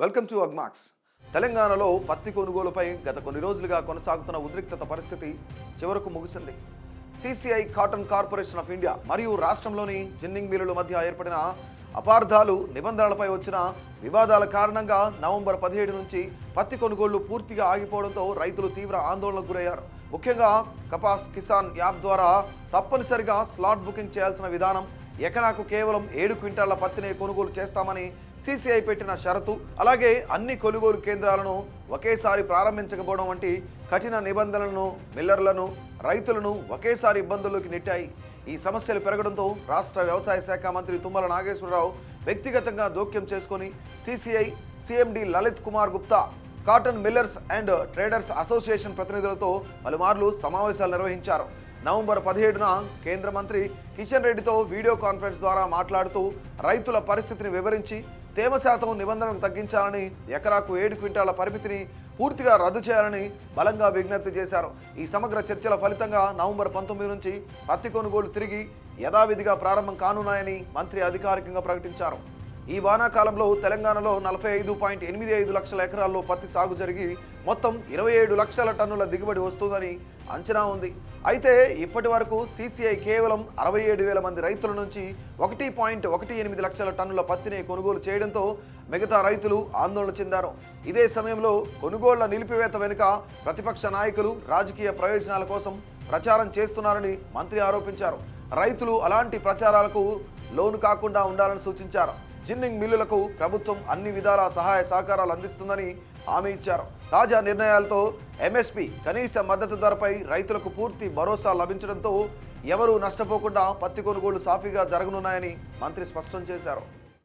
Welcome to Agmax. తెలంగాణలో పత్తి కొనుగోలుపై గత కొన్ని రోజులుగా కొనసాగుతున్న ఉద్రిక్తత పరిస్థితి చివరకు ముగిసింది. CCI cotton corporation of India మరియు రాష్ట్రంలోని జిన్నింగ్ మిల్లుల మధ్య ఏర్పడిన అపార్థాలు నిబంధనలపై వచ్చిన వివాదాల కారణంగా నవంబర్ పదిహేడు నుంచి పత్తి కొనుగోళ్ళు పూర్తిగా ఆగిపోవడంతో రైతులు తీవ్ర ఆందోళనకు గురయ్యారు. ముఖ్యంగా కపాస్ కిసాన్ యాప్ ద్వారా తప్పనిసరిగా స్లాట్ బుకింగ్ చేయాల్సిన విధానం ఎకరాకు కేవలం ఏడు క్వింటాళ్ళ పత్తినే కొనుగోలు చేస్తామని సీసీఐ పెట్టిన షరతు. అలాగే అన్ని కొనుగోలు కేంద్రాలను ఒకేసారి ప్రారంభించకపోవడం వంటి కఠిన నిబంధనలను మిల్లర్లను రైతులను ఒకేసారి ఇబ్బందుల్లోకి నెట్టాయి. ఈ సమస్యలు పెరగడంతో రాష్ట్ర వ్యవసాయ శాఖ మంత్రి తుమ్మల నాగేశ్వరరావు వ్యక్తిగతంగా జోక్యం చేసుకొని CCI CMD Lalit Kumar Gupta cotton millers and traders association ప్రతినిధులతో పలుమార్లు సమావేశాలు నిర్వహించారు. నవంబర్ పదిహేడున కేంద్ర మంత్రి కిషన్ రెడ్డితో వీడియో కాన్ఫరెన్స్ ద్వారా మాట్లాడుతూ రైతుల పరిస్థితిని వివరించి తేమ శాతం నిబంధనలు తగ్గించాలని ఎకరాకు ఏడు క్వింటాల పరిమితిని పూర్తిగా రద్దు చేయాలని బలంగా విజ్ఞప్తి చేశారు. ఈ సమగ్ర చర్చల ఫలితంగా నవంబర్ పంతొమ్మిది నుంచి పత్తి కొనుగోలు తిరిగి యథావిధిగా ప్రారంభం కానున్నాయని మంత్రి అధికారికంగా ప్రకటించారు. ఈ వానాకాలంలో తెలంగాణలో నలభై ఐదు పాయింట్ ఎనిమిది ఐదు లక్షల ఎకరాల్లో పత్తి సాగు జరిగి మొత్తం ఇరవై ఏడు లక్షల టన్నుల దిగుబడి వస్తుందని అంచనా ఉంది. అయితే ఇప్పటి వరకు సీసీఐ కేవలం అరవై ఏడు వేల మంది రైతుల నుంచి ఒకటి పాయింట్ ఒకటి ఎనిమిది లక్షల టన్నుల పత్తిని కొనుగోలు చేయడంతో మిగతా రైతులు ఆందోళన చెందారు. ఇదే సమయంలో కొనుగోళ్ళ నిలిపివేత వెనుక ప్రతిపక్ష నాయకులు రాజకీయ ప్రయోజనాల కోసం ప్రచారం చేస్తున్నారని మంత్రి ఆరోపించారు. రైతులు అలాంటి ప్రచారాలకు లోను కాకుండా ఉండాలని సూచించారు. జిన్నింగ్ మిల్లులకు ప్రభుత్వం అన్ని విధాల సహాయ సహకారాలు అందిస్తుందని హామీ ఇచ్చారు. తాజా నిర్ణయాలతో ఎంఎస్పి కనీస మద్దతు ధరపై రైతులకు పూర్తి భరోసా లభించడంతో ఎవరూ నష్టపోకుండా పత్తి కొనుగోళ్ళు సాఫీగా జరగనున్నాయని మంత్రి స్పష్టం చేశారు.